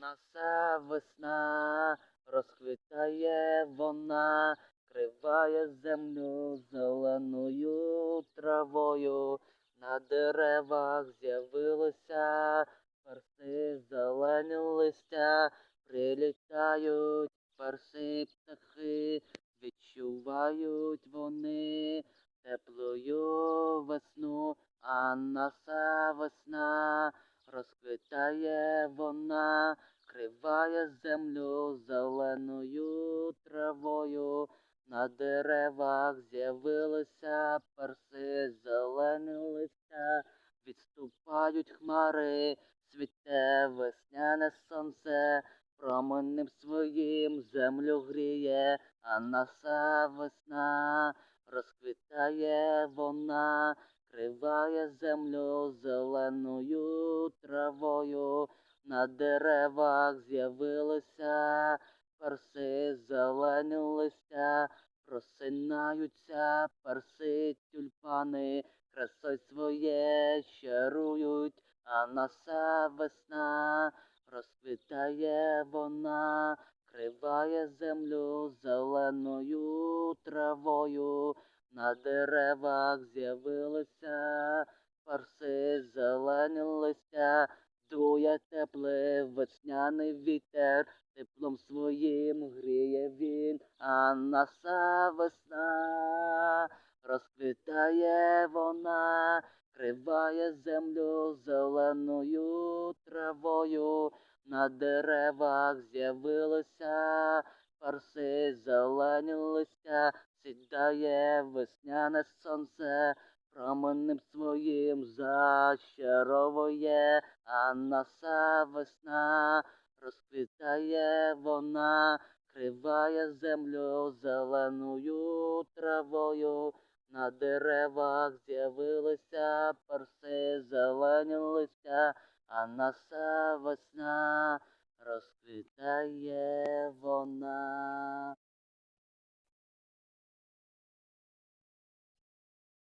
Наша весна розквітає вона, криває землю зеленою травою. На деревах з'явилися перси зелені листя, прилітають перси птахи, відчувають вони теплою весну, а наша весна розквітає вона, криває землю зеленою травою. На деревах з'явилися перси, зелені листя, відступають хмари, світе весняне сонце, променем своїм землю гріє, а наша весна. Розквітає вона, криває землю зеленою травою. На деревах з'явилися перси, зелені листя, просинаються перси тюльпани, красой своє чарують, а наша весна розквітає вона, криває землю зеленою травою. На деревах з'явилися перси, зелені листя, дує теплий весняний вітер, теплом своїм гріє він, а наша весна розквітає вона, криває землю зеленою травою. На деревах з'явилися перси, весняне сонце променем своїм зачаровує, а наса весна розквітає вона, криває землю зеленою травою. На деревах з'явилися парси, зелені листя, а наса весна розквітає вона.